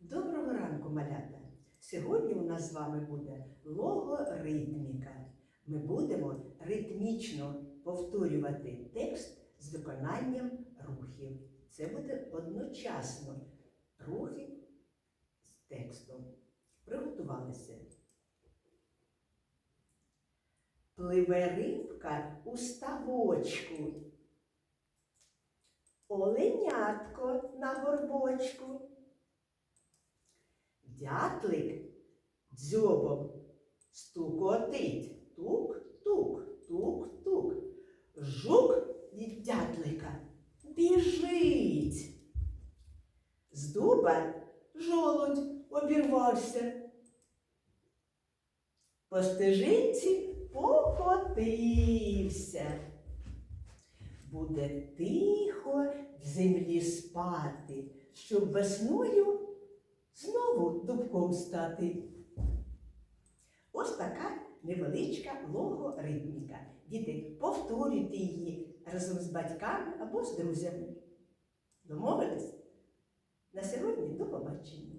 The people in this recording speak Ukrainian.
Доброго ранку, малята! Сьогодні у нас з вами буде логоритміка. Ми будемо ритмічно повторювати текст з виконанням рухів. Це буде одночасно рухи з текстом. Приготувалися. Пливе рибка у ставочку. Оленятко на горбочку. Дятлик дзьобом стукотить. Тук-тук, тук-тук. Жук від дятлика біжить. З дуба жолудь обірвався. По стежинці покотився. Буде тихо в землі спати, щоб весною дубком стати. Ось така невеличка логоритміка. Діти, повторюйте її разом з батьками або з друзями. Домовились? На сьогодні до побачення.